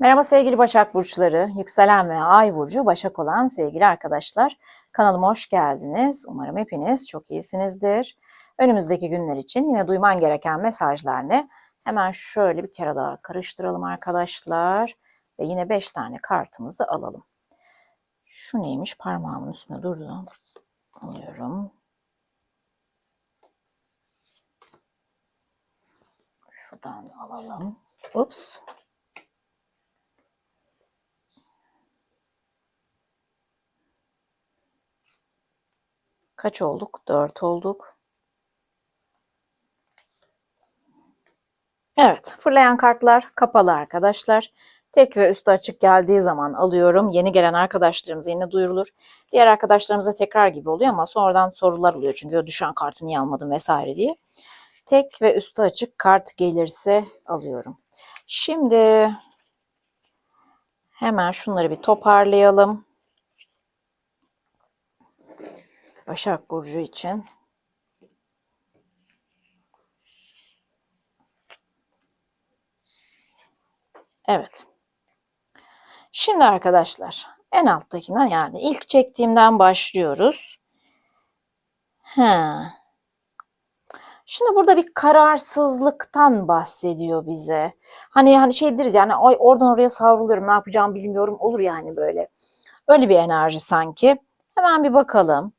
Merhaba sevgili Başak Burçları, yükselen ve ay burcu Başak olan sevgili arkadaşlar. Kanalıma hoş geldiniz. Umarım hepiniz çok iyisinizdir. Önümüzdeki günler için yine duyman gereken mesajlar ne? Hemen şöyle bir kere daha karıştıralım arkadaşlar. Ve yine 5 tane kartımızı alalım. Şu neymiş? Parmağımın üstünde durdu. Alıyorum. Şuradan alalım. Ups. Kaç olduk? 4 olduk. Evet, fırlayan kartlar kapalı arkadaşlar. Tek ve üstü açık geldiği zaman alıyorum. Yeni gelen arkadaşlarımıza yine duyurulur. Diğer arkadaşlarımıza tekrar gibi oluyor ama sonradan sorular oluyor. Çünkü düşen kartı niye almadım vesaire diye. Tek ve üstü açık kart gelirse alıyorum. Şimdi hemen şunları bir toparlayalım. Başak Burcu için. Evet. Şimdi arkadaşlar en alttakinden yani ilk çektiğimden başlıyoruz. He. Şimdi burada bir kararsızlıktan bahsediyor bize. Hani hani şey deriz yani ay oradan oraya savruluyorum ne yapacağımı bilmiyorum olur yani böyle. Öyle bir enerji sanki. Hemen bir bakalım.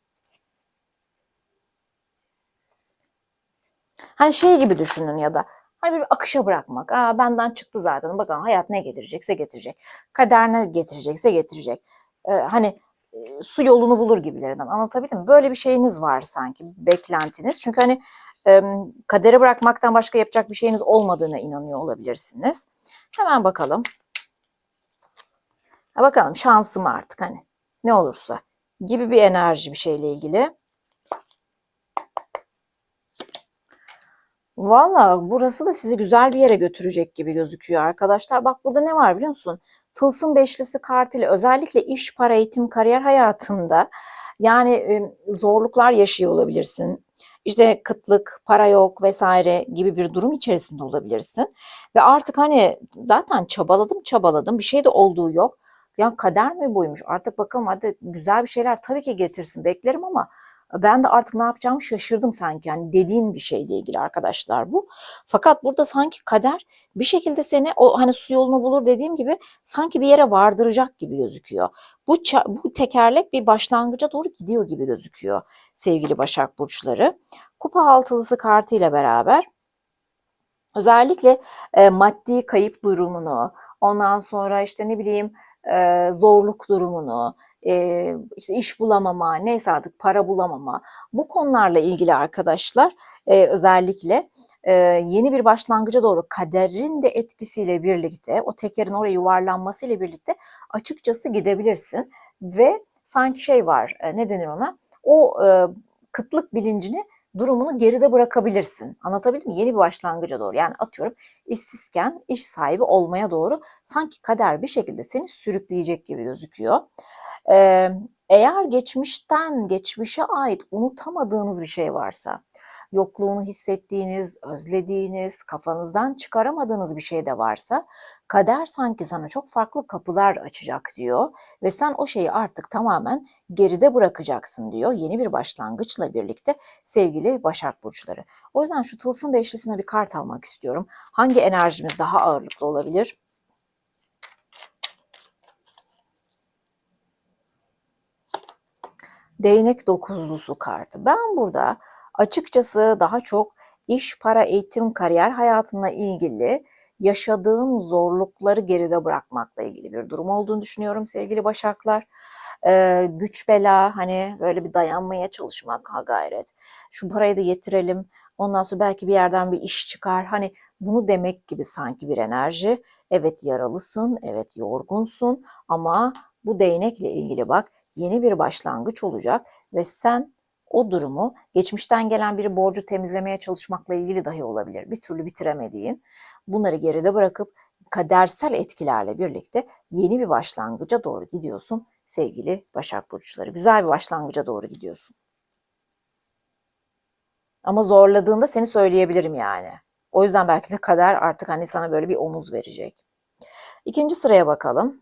Hani şey gibi düşünün ya da hani bir akışa bırakmak. Aa benden çıktı zaten. Bakın hayat ne getirecekse getirecek. Kader ne getirecekse getirecek. Ee, hani e, su yolunu bulur gibilerinden. Anlatabildim mi? Böyle bir şeyiniz var sanki. Beklentiniz. Çünkü hani e, kadere bırakmaktan başka yapacak bir şeyiniz olmadığına inanıyor olabilirsiniz. Hemen bakalım. Ha, bakalım şansım artık hani ne olursa gibi bir enerji bir şeyle ilgili. Valla burası da sizi güzel bir yere götürecek gibi gözüküyor arkadaşlar. Bak burada ne var biliyor musun? Tılsım beşlisi kartıyla özellikle iş, para, eğitim, kariyer hayatında yani zorluklar yaşıyor olabilirsin. İşte kıtlık, para yok vesaire gibi bir durum içerisinde olabilirsin. Ve artık hani zaten çabaladım çabaladım bir şey de olduğu yok. Ya kader mi buymuş? Artık bakalım hadi güzel bir şeyler tabii ki getirsin beklerim ama ben de artık ne yapacağımı şaşırdım sanki. Yani dediğin bir şeyle ilgili arkadaşlar bu. Fakat burada sanki kader bir şekilde seni o hani su yolunu bulur dediğim gibi sanki bir yere vardıracak gibi gözüküyor. Bu bu tekerlek bir başlangıca doğru gidiyor gibi gözüküyor sevgili Başak burçları. Kupa altılısı kartı ile beraber özellikle e, maddi kayıp durumunu, ondan sonra işte ne bileyim e, zorluk durumunu, e, işte iş bulamama, neyse artık para bulamama bu konularla ilgili arkadaşlar e, özellikle e, yeni bir başlangıca doğru kaderin de etkisiyle birlikte o tekerin oraya yuvarlanması ile birlikte açıkçası gidebilirsin ve sanki şey var e, ne denir ona o e, kıtlık bilincini durumunu geride bırakabilirsin. Anlatabildim mi? Yeni bir başlangıca doğru. Yani atıyorum işsizken iş sahibi olmaya doğru sanki kader bir şekilde seni sürükleyecek gibi gözüküyor. Ee, eğer geçmişten, geçmişe ait unutamadığınız bir şey varsa, yokluğunu hissettiğiniz, özlediğiniz, kafanızdan çıkaramadığınız bir şey de varsa kader sanki sana çok farklı kapılar açacak diyor ve sen o şeyi artık tamamen geride bırakacaksın diyor. Yeni bir başlangıçla birlikte sevgili Başak burçları. O yüzden şu tılsım beşlisine bir kart almak istiyorum. Hangi enerjimiz daha ağırlıklı olabilir? Değnek dokuzlusu kartı. Ben burada açıkçası daha çok iş, para, eğitim, kariyer hayatına ilgili yaşadığım zorlukları geride bırakmakla ilgili bir durum olduğunu düşünüyorum sevgili Başaklar. Ee, güç bela hani böyle bir dayanmaya çalışmak ha gayret. Şu parayı da yetirelim. Ondan sonra belki bir yerden bir iş çıkar. Hani bunu demek gibi sanki bir enerji. Evet yaralısın, evet yorgunsun ama bu değnekle ilgili bak yeni bir başlangıç olacak ve sen o durumu geçmişten gelen bir borcu temizlemeye çalışmakla ilgili dahi olabilir. Bir türlü bitiremediğin bunları geride bırakıp kadersel etkilerle birlikte yeni bir başlangıca doğru gidiyorsun sevgili Başak Burçları. Güzel bir başlangıca doğru gidiyorsun. Ama zorladığında seni söyleyebilirim yani. O yüzden belki de kader artık hani sana böyle bir omuz verecek. İkinci sıraya bakalım.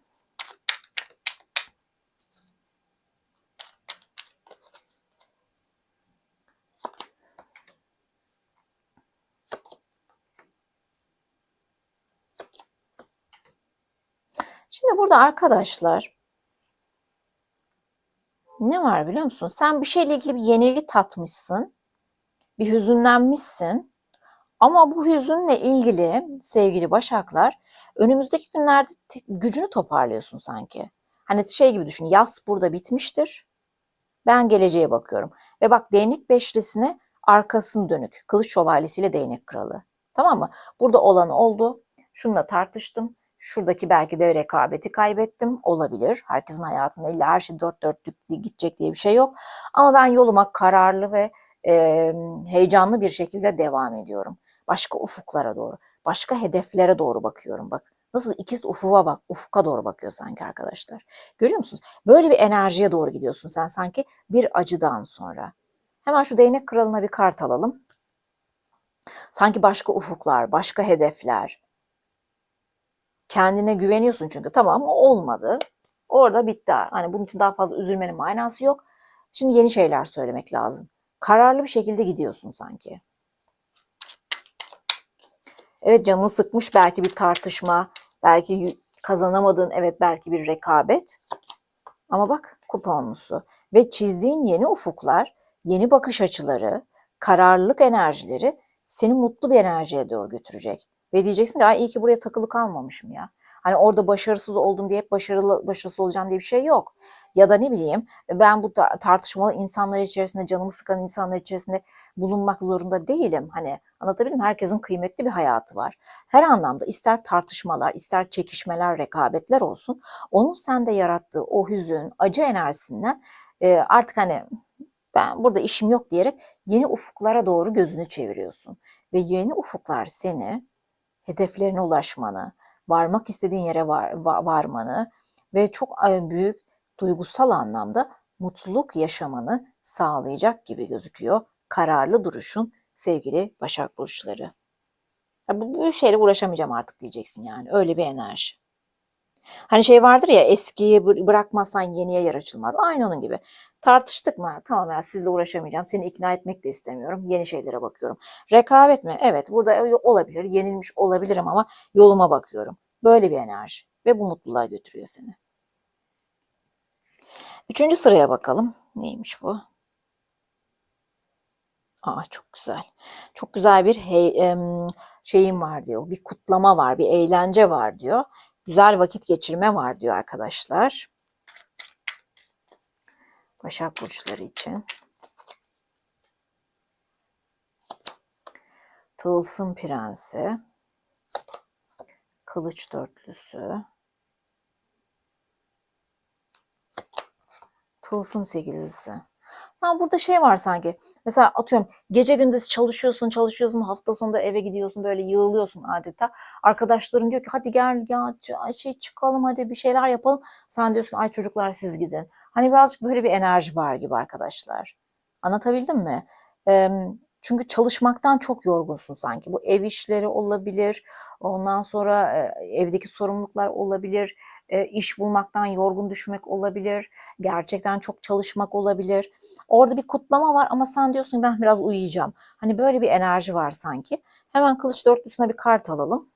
Şimdi burada arkadaşlar ne var biliyor musun? Sen bir şeyle ilgili bir yenilgi tatmışsın. Bir hüzünlenmişsin. Ama bu hüzünle ilgili sevgili Başaklar önümüzdeki günlerde gücünü toparlıyorsun sanki. Hani şey gibi düşün. Yaz burada bitmiştir. Ben geleceğe bakıyorum. Ve bak değnek beşlisine arkasını dönük. Kılıç şövalyesiyle değnek kralı. Tamam mı? Burada olan oldu. Şununla tartıştım. Şuradaki belki de rekabeti kaybettim. Olabilir. Herkesin hayatında illa her şey dört dörtlük gidecek diye bir şey yok. Ama ben yoluma kararlı ve e, heyecanlı bir şekilde devam ediyorum. Başka ufuklara doğru, başka hedeflere doğru bakıyorum bak. Nasıl ikiz ufuğa bak, ufka doğru bakıyor sanki arkadaşlar. Görüyor musunuz? Böyle bir enerjiye doğru gidiyorsun sen sanki bir acıdan sonra. Hemen şu değnek kralına bir kart alalım. Sanki başka ufuklar, başka hedefler. Kendine güveniyorsun çünkü tamam olmadı. Orada bitti. Hani bunun için daha fazla üzülmenin manası yok. Şimdi yeni şeyler söylemek lazım. Kararlı bir şekilde gidiyorsun sanki. Evet canını sıkmış belki bir tartışma, belki kazanamadığın evet belki bir rekabet. Ama bak kuponlusu ve çizdiğin yeni ufuklar, yeni bakış açıları, kararlılık enerjileri seni mutlu bir enerjiye doğru götürecek. Ve diyeceksin ki Ay, iyi ki buraya takılı kalmamışım ya. Hani orada başarısız oldum diye hep başarılı başarısız olacağım diye bir şey yok. Ya da ne bileyim ben bu tar- tartışmalı insanlar içerisinde, canımı sıkan insanlar içerisinde bulunmak zorunda değilim. Hani anlatabildim? Herkesin kıymetli bir hayatı var. Her anlamda ister tartışmalar, ister çekişmeler, rekabetler olsun. Onun sende yarattığı o hüzün, acı enerjisinden e, artık hani ben burada işim yok diyerek yeni ufuklara doğru gözünü çeviriyorsun. Ve yeni ufuklar seni hedeflerine ulaşmanı, varmak istediğin yere var, va- varmanı ve çok e, büyük duygusal anlamda mutluluk yaşamanı sağlayacak gibi gözüküyor. Kararlı duruşun sevgili Başak Burçları. Bu, bu şeyle uğraşamayacağım artık diyeceksin yani. Öyle bir enerji. Hani şey vardır ya eskiyi bı- bırakmazsan yeniye yer açılmaz. Aynı onun gibi. Tartıştık mı? Tamam ya sizle uğraşamayacağım. Seni ikna etmek de istemiyorum. Yeni şeylere bakıyorum. Rekabet mi? Evet burada olabilir. Yenilmiş olabilirim ama yoluma bakıyorum. Böyle bir enerji. Ve bu mutluluğa götürüyor seni. Üçüncü sıraya bakalım. Neymiş bu? Aa çok güzel. Çok güzel bir hey, şeyim var diyor. Bir kutlama var, bir eğlence var diyor. Güzel vakit geçirme var diyor arkadaşlar. Başak burçları için. Tılsım prensi. Kılıç dörtlüsü. Tılsım sekizlisi. Ya burada şey var sanki. Mesela atıyorum gece gündüz çalışıyorsun çalışıyorsun hafta sonunda eve gidiyorsun böyle yığılıyorsun adeta. Arkadaşların diyor ki hadi gel ya şey çıkalım hadi bir şeyler yapalım. Sen diyorsun ay çocuklar siz gidin. Hani birazcık böyle bir enerji var gibi arkadaşlar. Anlatabildim mi? Em, çünkü çalışmaktan çok yorgunsun sanki. Bu ev işleri olabilir. Ondan sonra evdeki sorumluluklar olabilir. E, iş bulmaktan yorgun düşmek olabilir. Gerçekten çok çalışmak olabilir. Orada bir kutlama var ama sen diyorsun ben biraz uyuyacağım. Hani böyle bir enerji var sanki. Hemen kılıç dörtlüsüne bir kart alalım.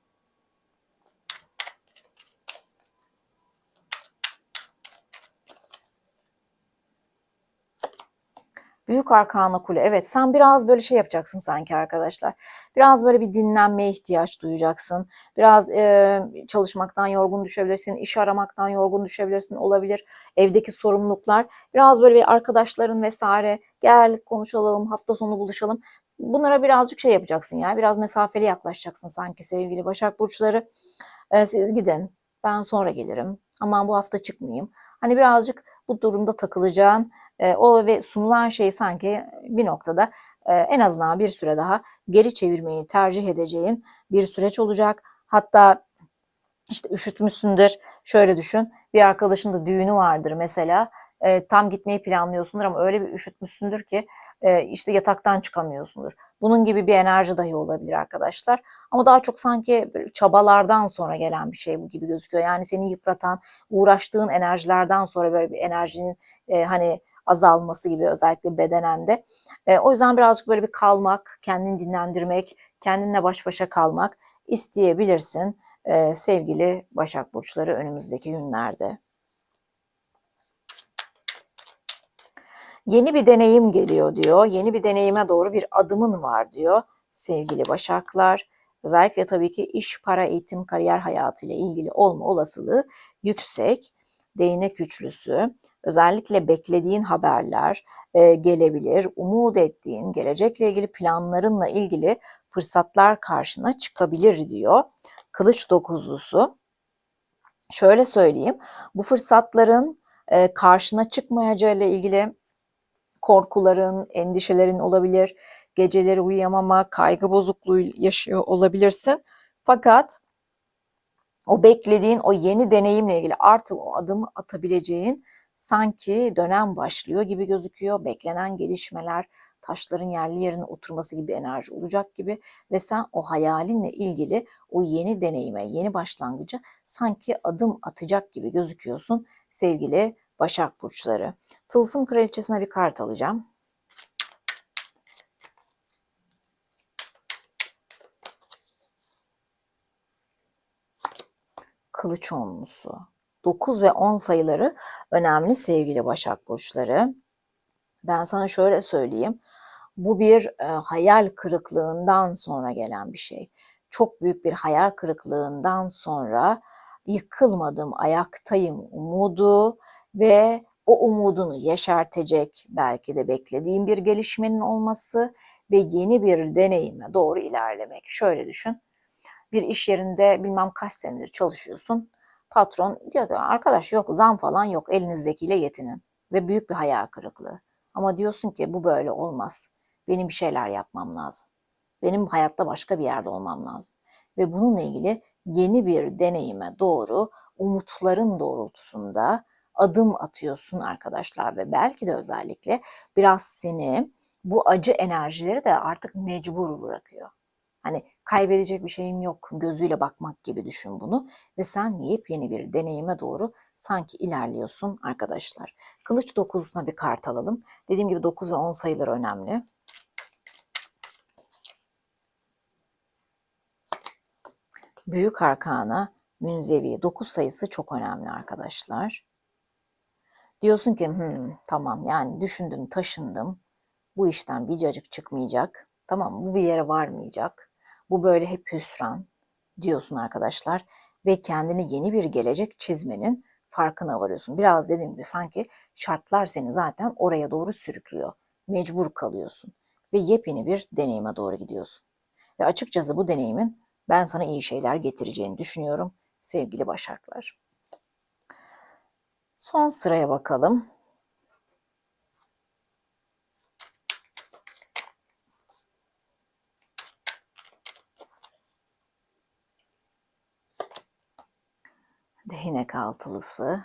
Büyük Arkana Kule. Evet sen biraz böyle şey yapacaksın sanki arkadaşlar. Biraz böyle bir dinlenmeye ihtiyaç duyacaksın. Biraz e, çalışmaktan yorgun düşebilirsin. iş aramaktan yorgun düşebilirsin. Olabilir. Evdeki sorumluluklar. Biraz böyle bir arkadaşların vesaire gel konuşalım hafta sonu buluşalım. Bunlara birazcık şey yapacaksın yani. Biraz mesafeli yaklaşacaksın sanki sevgili Başak Burçları. E, siz gidin. Ben sonra gelirim. Aman bu hafta çıkmayayım. Hani birazcık bu durumda takılacağın e, o ve sunulan şey sanki bir noktada e, en azından bir süre daha geri çevirmeyi tercih edeceğin bir süreç olacak. Hatta işte üşütmüşsündür. Şöyle düşün. Bir arkadaşın da düğünü vardır mesela. e, tam gitmeyi planlıyorsundur ama öyle bir üşütmüşsündür ki e, işte yataktan çıkamıyorsundur. Bunun gibi bir enerji dahi olabilir arkadaşlar. Ama daha çok sanki çabalardan sonra gelen bir şey bu gibi gözüküyor. Yani seni yıpratan, uğraştığın enerjilerden sonra böyle bir enerjinin e, hani azalması gibi özellikle bedenende. E, o yüzden birazcık böyle bir kalmak, kendini dinlendirmek, kendinle baş başa kalmak isteyebilirsin e, sevgili Başak Burçları önümüzdeki günlerde. Yeni bir deneyim geliyor diyor. Yeni bir deneyime doğru bir adımın var diyor sevgili Başaklar. Özellikle tabii ki iş, para, eğitim, kariyer hayatı ile ilgili olma olasılığı yüksek. Değnek üçlüsü, özellikle beklediğin haberler e, gelebilir, umut ettiğin, gelecekle ilgili planlarınla ilgili fırsatlar karşına çıkabilir diyor. Kılıç dokuzlusu, şöyle söyleyeyim, bu fırsatların e, karşına çıkmayacağı ile ilgili korkuların, endişelerin olabilir. Geceleri uyuyamama, kaygı bozukluğu yaşıyor olabilirsin. Fakat o beklediğin o yeni deneyimle ilgili artık o adımı atabileceğin sanki dönem başlıyor gibi gözüküyor. Beklenen gelişmeler, taşların yerli yerine oturması gibi enerji olacak gibi ve sen o hayalinle ilgili o yeni deneyime, yeni başlangıcı sanki adım atacak gibi gözüküyorsun sevgili Başak Burçları. Tılsım Kraliçesi'ne bir kart alacağım. Kılıç onlusu. 9 ve 10 sayıları önemli sevgili Başak Burçları. Ben sana şöyle söyleyeyim. Bu bir e, hayal kırıklığından sonra gelen bir şey. Çok büyük bir hayal kırıklığından sonra yıkılmadım, ayaktayım umudu ve o umudunu yeşertecek belki de beklediğim bir gelişmenin olması ve yeni bir deneyime doğru ilerlemek. Şöyle düşün. Bir iş yerinde bilmem kaç senedir çalışıyorsun. Patron diyor ki arkadaş yok zam falan yok elinizdekiyle yetinin. Ve büyük bir hayal kırıklığı. Ama diyorsun ki bu böyle olmaz. Benim bir şeyler yapmam lazım. Benim hayatta başka bir yerde olmam lazım. Ve bununla ilgili yeni bir deneyime doğru umutların doğrultusunda adım atıyorsun arkadaşlar ve belki de özellikle biraz seni bu acı enerjileri de artık mecbur bırakıyor. Hani kaybedecek bir şeyim yok gözüyle bakmak gibi düşün bunu ve sen yepyeni bir deneyime doğru sanki ilerliyorsun arkadaşlar. Kılıç 9'una bir kart alalım. Dediğim gibi 9 ve 10 sayıları önemli. Büyük arkana münzevi 9 sayısı çok önemli arkadaşlar. Diyorsun ki hmm, tamam yani düşündüm taşındım bu işten bir cacık çıkmayacak tamam bu bir yere varmayacak bu böyle hep hüsran diyorsun arkadaşlar ve kendini yeni bir gelecek çizmenin farkına varıyorsun. Biraz dediğim gibi sanki şartlar seni zaten oraya doğru sürüklüyor. Mecbur kalıyorsun ve yepyeni bir deneyime doğru gidiyorsun. Ve açıkçası bu deneyimin ben sana iyi şeyler getireceğini düşünüyorum sevgili Başaklar. Son sıraya bakalım. Değnek altılısı.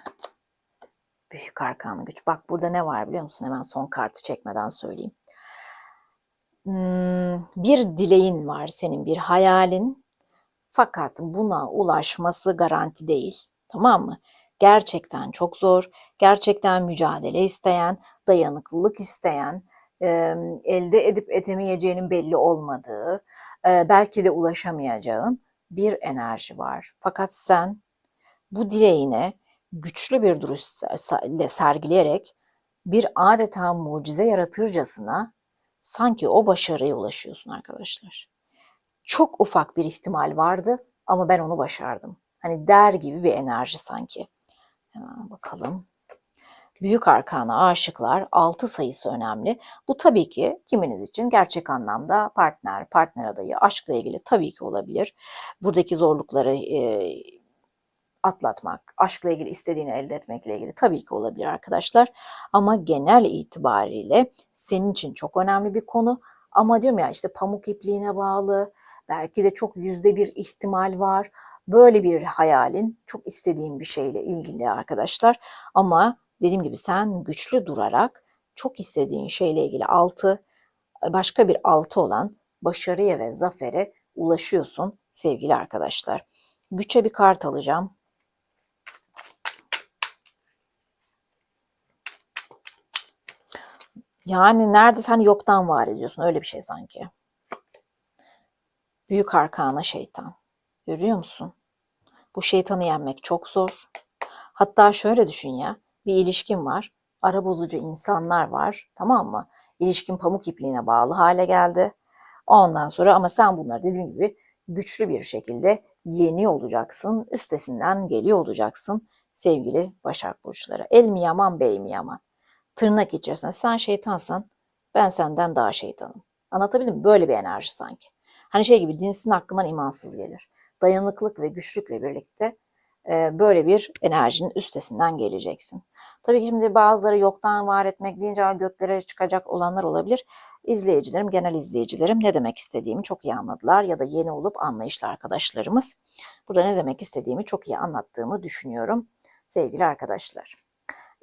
Büyük arkanlı güç. Bak burada ne var biliyor musun? Hemen son kartı çekmeden söyleyeyim. Hmm, bir dileğin var senin, bir hayalin. Fakat buna ulaşması garanti değil. Tamam mı? Gerçekten çok zor, gerçekten mücadele isteyen, dayanıklılık isteyen, elde edip edemeyeceğinin belli olmadığı, belki de ulaşamayacağın bir enerji var. Fakat sen bu dileğine güçlü bir duruş ile sergileyerek bir adeta mucize yaratırcasına sanki o başarıya ulaşıyorsun arkadaşlar. Çok ufak bir ihtimal vardı ama ben onu başardım. Hani der gibi bir enerji sanki. Hemen bakalım. Büyük arkana aşıklar 6 sayısı önemli. Bu tabii ki kiminiz için gerçek anlamda partner, partner adayı, aşkla ilgili tabii ki olabilir. Buradaki zorlukları atlatmak, aşkla ilgili istediğini elde etmekle ilgili tabii ki olabilir arkadaşlar. Ama genel itibariyle senin için çok önemli bir konu. Ama diyorum ya işte pamuk ipliğine bağlı, belki de çok yüzde bir ihtimal var. Böyle bir hayalin çok istediğim bir şeyle ilgili arkadaşlar. Ama dediğim gibi sen güçlü durarak çok istediğin şeyle ilgili altı başka bir altı olan başarıya ve zafere ulaşıyorsun sevgili arkadaşlar. Güçe bir kart alacağım. Yani neredeyse hani yoktan var ediyorsun öyle bir şey sanki. Büyük arkana şeytan. Görüyor musun? Bu şeytanı yenmek çok zor. Hatta şöyle düşün ya. Bir ilişkin var. Ara bozucu insanlar var. Tamam mı? İlişkin pamuk ipliğine bağlı hale geldi. Ondan sonra ama sen bunları dediğim gibi güçlü bir şekilde yeni olacaksın. Üstesinden geliyor olacaksın sevgili Başak Burçları. El mi yaman bey mi yaman? Tırnak içerisinde sen şeytansan ben senden daha şeytanım. Anlatabildim mi? Böyle bir enerji sanki. Hani şey gibi dinsin hakkından imansız gelir. Dayanıklık ve güçlükle birlikte e, böyle bir enerjinin üstesinden geleceksin. Tabii ki şimdi bazıları yoktan var etmek deyince "Aa, göklere çıkacak olanlar olabilir. İzleyicilerim, genel izleyicilerim ne demek istediğimi çok iyi anladılar ya da yeni olup anlayışlı arkadaşlarımız. Burada ne demek istediğimi çok iyi anlattığımı düşünüyorum sevgili arkadaşlar.